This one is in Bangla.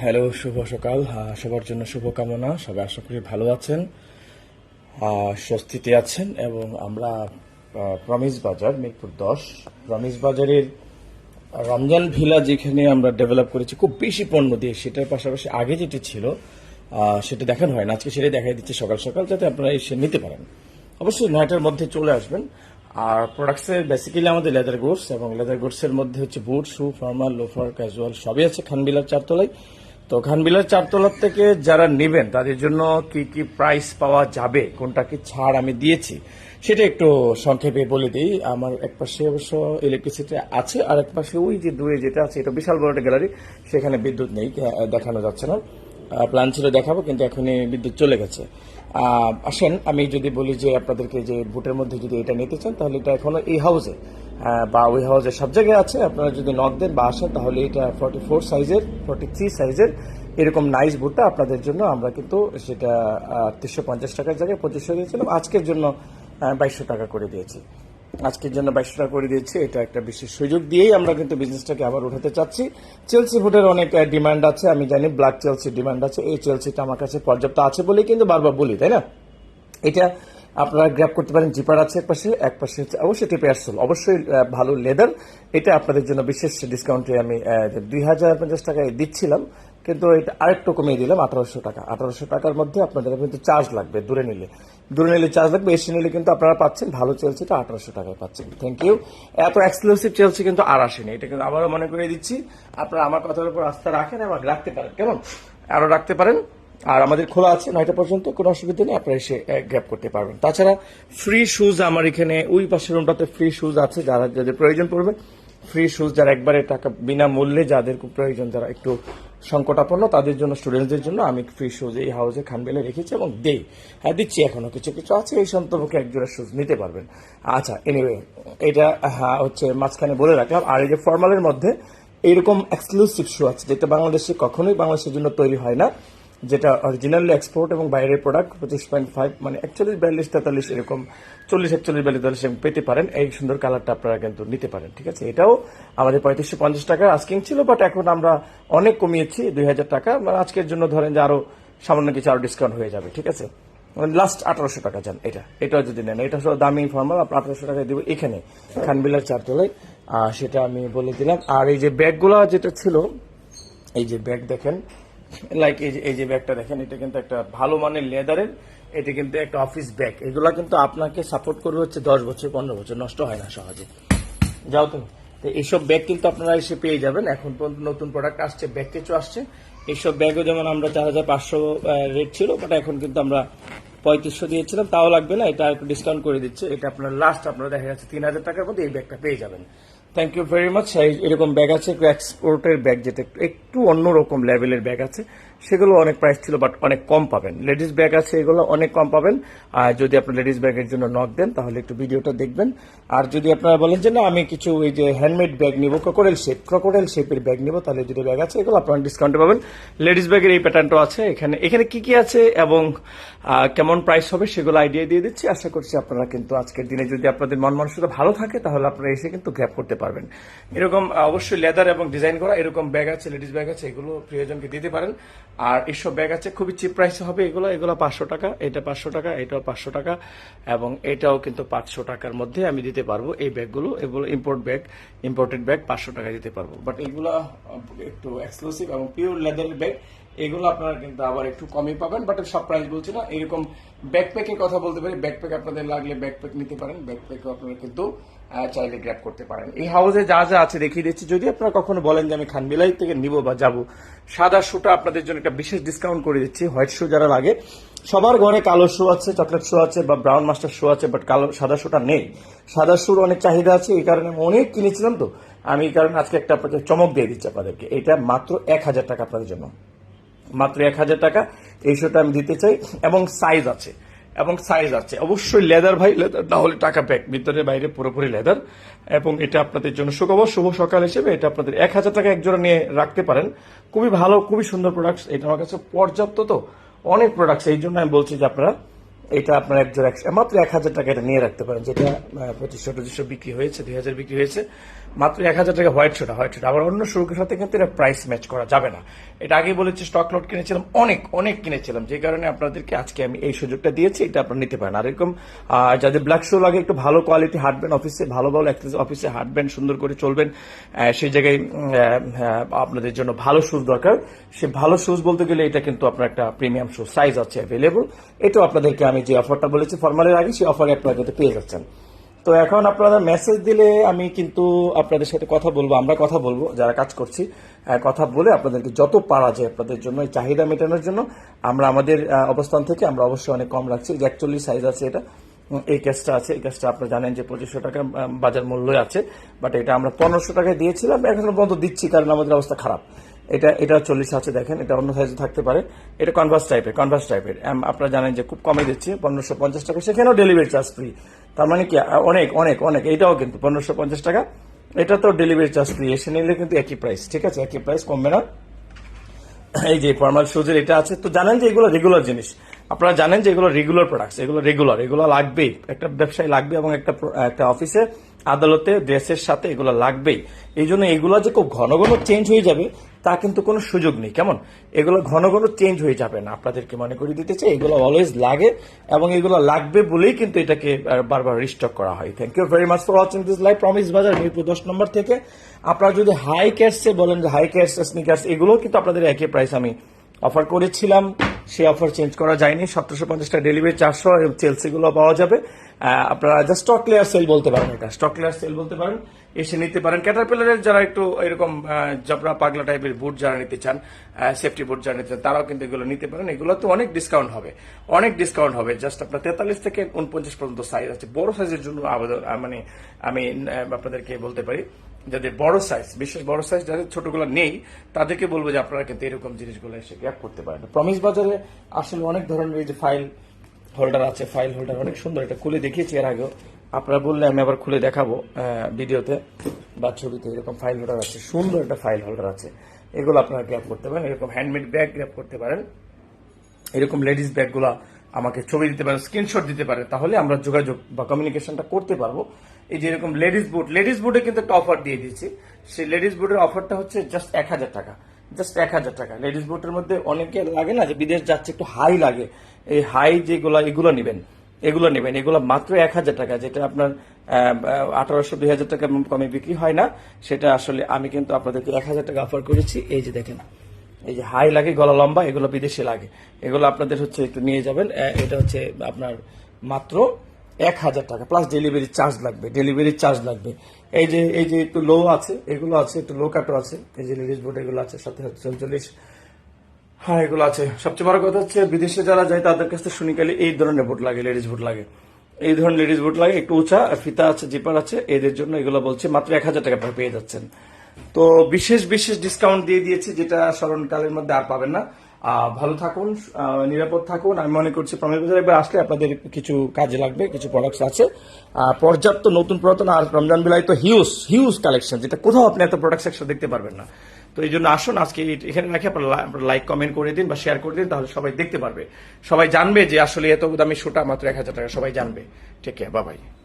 হ্যালো শুভ সকাল। সবার জন্য শুভকামনা। সবাই আশা করি ভালো আছেন স্বস্তিতে আছেন এবং আমরা প্রমিস বাজার, মিরপুর দশ। প্রমিস বাজারের রমজান ভিলা যেখানে আমরা ডেভেলপ করেছি, খুব বেশি পণ্য দিয়ে, সেটার পাশাপাশি আগে যেটি ছিল সেটা দেখানো হয় না। আজকে সেটাই দেখাই দিচ্ছে সকাল সকাল, যাতে আপনারা এসে নিতে পারেন। অবশ্যই নয়টার মধ্যে চলে আসবেন। আর প্রোডাক্টসের বেসিক্যালি আমাদের লেদার গুডস এবং লেদার গুডসের মধ্যে হচ্ছে boot shoe formal loafer casual সবই আছে খানবিলার চারতলায়। তো খানবিলার চারতলার থেকে যারা নেবেন, তাদের জন্য কি কি প্রাইস পাওয়া যাবে কোনটা কি ছাড় আমি দিয়েছি, সেটা একটু সংক্ষেপে বলে দিই। আমার এক পাশে অবশ্য ইলেকট্রিসিটি আছে, আর এক পাশে ওই যে দূরে যেটা আছে, এটা বিশাল বড় একটা গ্যালারি সেখানে বিদ্যুৎ নেই দেখানো যাচ্ছে না। প্ল্যান ছিল দেখাবো, কিন্তু এখনই বিদ্যুৎ চলে গেছে। আসেন, আমি যদি বলি যে আপনাদেরকে যে বুটের মধ্যে যদি এটা নিতে চান, তাহলে এটা এখনও এই হাউসে বা ওই হাউসে সব জায়গায় আছে। আপনারা যদি নক দেন বা আসেন, তাহলে এটা ফর্টি ফোর সাইজের ফর্টি থ্রি সাইজের এরকম নাইস বুটটা আপনাদের জন্য আমরা কিন্তু সেটা তিনশো পঞ্চাশ টাকার জায়গায় পঁচিশশো দিয়েছিলাম। আজকের জন্য বাইশশো টাকা করে দিয়েছি। আজকের জন্য বাইশশো টাকা করে দিয়েছি, এটা একটা বিশেষ সুযোগ দিয়েই আমরা কিন্তু বিজনেসটাকে আবার উঠাতে চাচ্ছি। চেলসি ফুডের অনেক ডিমান্ড আছে, আমি জানি ব্ল্যাক চেলসি ডিমান্ড আছে, এই চেলসিটা আমার কাছে পর্যাপ্ত আছে বলেই কিন্তু বারবার বলি, তাই না? এটা আপনারা গ্র্যাপ করতে পারেন জিপার আছে এক পাশে এক পাশে হচ্ছে অবশ্যই টিপে আসল অবশ্যই ভালো লেদার এটা আপনাদের জন্য বিশেষ ডিসকাউন্টে আমি দুই হাজার পঞ্চাশ টাকায় দিচ্ছিলাম। কিন্তু এটা আরেকটু কমিয়ে দিলাম আঠারোশো টাকা। আঠারোশো টাকার মধ্যে আপনাদের কিন্তু চার্জ লাগবে দূরে নিলে। দূরে নিলে চার্জ লাগবে এসে নিলে কিন্তু আপনারা পাচ্ছেন। ভালো চেলসিটা আঠারোশো টাকায় পাচ্ছেন। থ্যাংক ইউ এত এক্সক্লুসিভ চেলসি কিন্তু আর আসেনি। এটা কিন্তু আবারও মনে করে দিচ্ছি। আপনারা আমার কথার উপর আস্থা রাখেন এবং রাখতে পারেন। কেমন? আরও রাখতে পারেন। আর আমাদের খোলা আছে নয়টা পর্যন্ত। কোনো অসুবিধা নেই, আপনারা এসে গ্যাপ করতে পারবেন। তাছাড়া ফ্রি শুজ আমার এখানে ওই পাশের রুমটাতে ফ্রি শুজ আছে। যারা, যাদের প্রয়োজন পড়বে ফ্রি শুজ যারা একবারে টাকা বিনামূল্যে, যাদের প্রয়োজন, যারা একটু সংকটাপন্ন, তাদের জন্য স্টুডেন্টদের জন্য আমি ফ্রি শুজ এই হাউসে খানবেলে রেখেছি এবং দেই। হ্যাঁ দিচ্ছি এখনও কিছু কিছু আছে, এই সন্তর্কে একজোড়া শুজ নিতে পারবেন। আচ্ছা এনিওয়ে এটা হ্যাঁ হচ্ছে মাঝখানে বলে রাখলাম। আর এই যে ফর্মালের মধ্যে এইরকম এক্সক্লুসিভ শু আছে, যেটা বাংলাদেশে কখনোই বাংলাদেশের জন্য তৈরি হয় না। যেটা অরিজিনালি এক্সপোর্ট এবং বাইরের প্রোডাক্ট পঁচিশ পয়েন্ট ফাইভ মানে একচল্লিশ, বিয়াল্লিশ, তেতাল্লিশ এরকম, চল্লিশ, একচল্লিশ, বিয়াল্লিশ তেতাল্লিশ পেতে পারেন। এই সুন্দর কালারটা আপনারা কিন্তু নিতে পারেন, ঠিক আছে? এটাও আমাদের পঁয়ত্রিশশো পঞ্চাশ টাকা আস্কিং ছিল বাট এখন আমরা অনেক কমিয়েছি, দুই হাজার টাকা। মানে আজকের জন্য ধরেন যে আরও সামান্য কিছু আরও ডিসকাউন্ট হয়ে যাবে, ঠিক আছে? লাস্ট আঠারোশো টাকা যান এটা। এটাও যদি নেন, এটা সব দামি ফর্মাল আঠারোশো টাকায় দিব এখানে, খানবিলার চারতলায় সেটা আমি বলে দিলাম। আর এই যে ব্যাগগুলো যেটা ছিল, এই যে ব্যাগ দেখেন লাইক এই যে এই যে ব্যাগটা দেখেন, এটা কিন্তু একটা ভালো মানের লেদারের, এটা কিন্তু একটা অফিস ব্যাগ এগুলা কিন্তু আপনাকে সাপোর্ট করবে হচ্ছে দশ বছর, পনেরো বছর, নষ্ট হয় না সহজে। যাও তুমি। তো এইসব ব্যাগ কিন্তু আপনারা এসে পেয়ে যাবেন। এখন পর্যন্ত নতুন প্রোডাক্ট আসছে ব্যাগ কিছু আসছে। এইসব ব্যাগও যেমন আমরা চার হাজার পাঁচশো রেট ছিল বাট এখন কিন্তু আমরা পঁয়ত্রিশশো দিয়েছিলাম, তাও লাগবে না। এটা একটু ডিসকাউন্ট করে দিচ্ছে। এটা আপনার লাস্ট আপনারা দেখা যাচ্ছে তিন হাজার টাকার মধ্যে এই ব্যাগটা পেয়ে যাবেন। থ্যাংক ইউ ভেরি মাচ এরকম ব্যাগ আছে একটু এক্সপোর্টের ব্যাগ যেটা একটু একটু অন্যরকম লেভেলের ব্যাগ আছে। সেগুলো অনেক প্রাইস ছিল বাট অনেক কম পাবেন। লেডিস ব্যাগ আছে, এগুলো অনেক কম পাবেন। আর যদি আপনি লেডিস ব্যাগের জন্য নক দেন, তাহলে একটু ভিডিওটা দেখবেন। আর যদি আপনারা বলেন যে, না, আমি কিছু ওই যে হ্যান্ডমেড ব্যাগ নিব ক্রোকোডাইল শেপ ক্রোকোডাইল শেপের ব্যাগ নিব, তাহলে যদি ব্যাগ আছে, এগুলো আপনারা ডিসকাউন্টে পাবেন। লেডিস ব্যাগের এই প্যাটার্নটাও আছে। এখানে এখানে কি কি আছে এবং কেমন প্রাইস হবে সেগুলো আইডিয়া দিয়ে দিচ্ছি। আশা করছি আপনারা কিন্তু আজকের দিনে যদি আপনাদের মন মানসিকতা ভালো থাকে, তাহলে আপনারা এসে কিন্তু গ্র্যাপ করতে পারবেন। এরকম অবশ্যই লেদার এবং ডিজাইন করা এরকম ব্যাগ আছে লেডিস ব্যাগ আছে, এগুলো প্রিয়জনকে দিতে পারেন। আর এসব ব্যাগ আছে, খুবই চিপ প্রাইস হবে এগুলো। এগুলো পাঁচশো টাকা, এটা পাঁচশো টাকা, এটাও পাঁচশো টাকা, এবং এটাও কিন্তু পাঁচশো টাকার মধ্যে আমি দিতে পারব এই ব্যাগগুলো, এগুলো ইম্পোর্ট ব্যাগ ইম্পোর্টেড ব্যাগ পাঁচশো টাকা দিতে পারব। বাট এগুলো একটু এক্সক্লুসিভ এবং পিওর লেদারের ব্যাগ এগুলো আপনারা কিন্তু আবার একটু কমই পাবেন বাট সব প্রাইস বলছি না। এরকম ব্যাকপ্যাকের কথা বলতে পারি। ব্যাকপ্যাক আপনাদের লাগলে ব্যাকপ্যাক নিতে পারেন ব্যাকপ্যাকও আপনারা কিন্তু চাইলে গ্র্যাপ করতে পারেন। এই হাউসে যা যা আছে দেখিয়ে দিচ্ছি। যদি আপনারা কখনো বলেন যে আমি খানবিলাই থেকে নিব বা যাব, সাদা শুটা আপনাদের জন্য একটা বিশেষ ডিসকাউন্ট করে দিচ্ছি। হোয়াইট শু যারা লাগে, সবার ঘরে কালো শু আছে চকলেট শু আছে বা ব্রাউন মাস্টার শু আছে বাট কালো, সাদা শুটা নেই। সাদা শুর অনেক চাহিদা আছে, এই কারণে আমি অনেক কিনেছিলাম তো। আমি এই কারণে আজকে একটা আপনাদের চমক দিয়ে দিচ্ছি আপনাদেরকে। এটা মাত্র এক হাজার টাকা আপনাদের জন্য। মাত্র এক হাজার টাকা। এই শোটা আমি দিতে চাই, এবং সাইজ আছে, এবং সাইজ আছে। অবশ্যই লেদার ভাই লেদার না হলে টাকা প্যাক ভিতরে, বাইরে পুরোপুরি লেদার এবং এটা আপনাদের জন্য সুখবর, শুভ সকাল হিসেবে এটা আপনাদের এক হাজার টাকা একজোড়া নিয়ে রাখতে পারেন। খুবই ভালো, খুবই সুন্দর প্রোডাক্টস এটা আমার কাছে পর্যাপ্ত তো, অনেক প্রোডাক্টস এই জন্য আমি বলছি যে আপনারা, এটা আপনার একজোড়া মাত্র এক হাজার টাকা এটা নিয়ে রাখতে পারেন। যেটা পঁচিশশো টচিশশো বিক্রি হয়েছে, দুই হাজার বিক্রি হয়েছে। মাত্র এক হাজার টাকা হোয়াইট শোটা, হোয়াইট শুটা। আবার অন্য শুরুকের সাথে কিন্তু এটা প্রাইস ম্যাচ করা যাবে না। এটা আগে বলেছি স্টক লট কিনেছিলাম, অনেক অনেক কিনেছিলাম। যে কারণে আপনাদেরকে আজকে আমি এই সুযোগটা দিয়েছি, এটা আপনারা নিতে পারেন। আর এরকম যাদের ব্ল্যাক শু লাগে, একটু ভালো কোয়ালিটি হাঁটবেন অফিসে ভালো ভালো একটা অফিসে হাঁটবেন সুন্দর করে চলবেন সেই জায়গায় আপনাদের জন্য ভালো শুজ দরকার। সে ভালো শুজ বলতে গেলে এটা কিন্তু আপনার একটা প্রিমিয়াম শুজ সাইজ আছে অ্যাভেলেবল এটাও আপনাদেরকে আমি যে অফারটা বলেছি ফর্মালের আগে, সেই অফারে আপনারা কিন্তু পেয়ে যাচ্ছেন। তো এখন আপনারা মেসেজ দিলে আমি কিন্তু আপনাদের সাথে কথা বলব, আমরা কথা বলব, যারা কাজ করছি কথা বলে আপনাদেরকে যত পারা যায় আপনাদের জন্য, এই চাহিদা মেটানোর জন্য, আমরা আমাদের অবস্থান থেকে আমরা অবশ্যই অনেক কম রাখছি। যে একচল্লিশ সাইজ আছে এটা এই ক্যাশটা আছে, এই ক্যাশটা আপনারা জানেন যে পঁচিশশো টাকা বাজার মূল্য আছে বাট এটা আমরা পনেরোশো টাকায় দিয়েছিলাম, এখন পর্যন্ত দিচ্ছি কারণ আমাদের অবস্থা খারাপ। এটা এটা চল্লিশ আছে দেখেন, এটা অন্য সাইজে থাকতে পারে। এটা কনভার্স টাইপের কনভার্স টাইপের আপনারা জানেন যে খুব কমে দিচ্ছি, পনেরোশো পঞ্চাশ টাকা, সেখানেও ডেলিভারি চার্জ ফ্রি তার মানে কি অনেক অনেক অনেক। এটাও কিন্তু পনেরোশো পঞ্চাশ টাকা। এটা তো ডেলিভারি চার্জ ফ্রি এসে নিলে কিন্তু একই প্রাইস ঠিক আছে? একই প্রাইস কমবে না এই যে ফর্মাল শুজের এটা আছে। তো জানেন যে এগুলো রেগুলার জিনিস। আপনারা জানেন যে এগুলো রেগুলার প্রোডাক্টস এগুলো রেগুলার এগুলো লাগবেই। একটা ব্যবসায় লাগবে এবং একটা একটা অফিসে আদালতে ড্রেসের সাথে এগুলো লাগবেই। এই জন্য এগুলো যে খুব ঘন ঘন চেঞ্জ হয়ে যাবে তা কিন্তু কোনো সুযোগ নেই। কেমন? এগুলো ঘন ঘন চেঞ্জ হয়ে যাবে না। আপনাদেরকে মনে করে দিতে চাই, এগুলো অলওয়েজ লাগে এবং এগুলো লাগবে বলেই কিন্তু এটাকে বারবার রিস্টক করা হয়। Thank you very much for watching this live promise বাজার মিরপুর দশ নম্বর থেকে। আপনারা যদি হাই ক্যাশে বলেন যে হাই ক্যাশ স্নিকার্স এগুলো কিন্তু আপনাদের একই প্রাইস আমি অফার করেছিলাম। সেই অফার চেঞ্জ করা যায়নি। সতেরোশো পঞ্চাশটা ডেলিভারি চারশো চেলসি গুলো পাওয়া যাবে। আপনারা জাস্ট স্টক লেয়ার সেল বলতে পারেন এটা। স্টক লেয়ার সেল বলতে পারেন, এসে নিতে পারেন। ক্যাটারপিলারের যারা একটু এরকম জবরা পাগলা টাইপের বুট যারা নিতে চান সেফটি বুট যারা নিতে চান, তারাও কিন্তু এগুলো নিতে পারেন। এগুলো তো অনেক ডিসকাউন্ট হবে। অনেক ডিসকাউন্ট হবে। জাস্ট আপনার তেতাল্লিশ থেকে উনপঞ্চাশ পর্যন্ত সাইজ আছে। বড় সাইজের জন্য আবেদন মানে আমি আপনাদেরকে বলতে পারি, যাদের বড় সাইজ বিশেষ বড় সাইজ যাদের ছোটগুলো নেই, তাদেরকে বলব যে আপনারা কিন্তু এরকম জিনিসগুলো এসে গ্যাপ করতে পারেন। প্রমিস বাজারে আসলে অনেক ধরনের এই যে ফাইল হোল্ডার আছে ফাইল হোল্ডার অনেক সুন্দর, এটা খুলে দেখিয়েছি এর আগেও। আপনারা বললে আমি আবার খুলে দেখাবো ভিডিওতে, বা ছবিতে এরকম ফাইল হোল্ডার আছে, সুন্দর একটা ফাইল হোল্ডার আছে। এগুলো আপনারা গ্র্যাপ করতে পারেন, এরকম হ্যান্ডমেড ব্যাগ গ্র্যাপ করতে পারেন। এরকম লেডিস ব্যাগগুলো আমাকে ছবি দিতে পারেন স্ক্রিনশট দিতে পারে তাহলে আমরা যোগাযোগ বা কমিউনিকেশনটা করতে পারব। এই যে এরকম লেডিস বুট লেডিস বুটে কিন্তু একটা অফার দিয়ে দিয়েছি। সেই লেডিস বুটের অফারটা হচ্ছে জাস্ট এক হাজার টাকা। জাস্ট এক হাজার টাকা। লেডিস বুটের মধ্যে অনেকে লাগে না যে বিদেশ যাচ্ছে, একটু হাই লাগে। এই হাই যেগুলো, এগুলো নেবেন। এগুলো নেবেন। এগুলো মাত্র এক হাজার টাকা, যেটা আপনার আঠারোশো দুই হাজার টাকা কমে বিক্রি হয় না। সেটা আসলে আমি কিন্তু আপনাদেরকে এক হাজার টাকা অফার করেছি। এই যে দেখেন, এই যে হাই লাগে, গলা লম্বা, এগুলো বিদেশে লাগে। এগুলো আপনাদের হচ্ছে একটু নিয়ে যাবেন। এটা হচ্ছে আপনার মাত্র এক হাজার টাকা প্লাস ডেলিভারি চার্জ লাগবে ডেলিভারি চার্জ লাগবে। এই যে এই যে একটু লো আছে, এগুলো আছে, একটু লো কাটও আছে, এই যে লেডিস বোর্ড এগুলো আছে, সাথে হচ্ছে চল্লিশ। হ্যাঁ এগুলো আছে। সবচেয়ে বড় কথা হচ্ছে, বিদেশে যারা যায়, তাদের কাছ থেকে খালি এই ধরনের বুট লাগে লেডিস বুট লাগে। এই ধরনের লেডিস বুট লাগে, একটু উঁচা, আর ফিতা আছে জিপার আছে, এদের জন্য এগুলো বলছে, মাত্র এক হাজার টাকা পেয়ে যাচ্ছেন। তো বিশেষ বিশেষ ডিসকাউন্ট দিয়ে দিয়েছি, যেটা স্মরণকালের মধ্যে আর পাবেন না। ভালো থাকুন নিরাপদ থাকুন। আমি মনে করছি প্রমেশ বাজার একবার আসলে আপনাদের কিছু কাজে লাগবে, কিছু প্রোডাক্টস আছে। পর্যাপ্ত নতুন পুরাতন আর রমজান বিলায় তো হিউজ হিউজ কালেকশন যেটা কোথাও আপনি এত প্রোডাক্ট সেকশন দেখতে পারবেন না। তো এই জন্য আসুন, আজকে এখানে রাখি আপনারা লাইক কমেন্ট করে দিন বা শেয়ার করে দিন, তাহলে সবাই দেখতে পারবে। সবাই জানবে যে আসলে এত দামি শুটা মাত্র এক হাজার টাকা, সবাই জানবে। ঠিক আছে বাবাই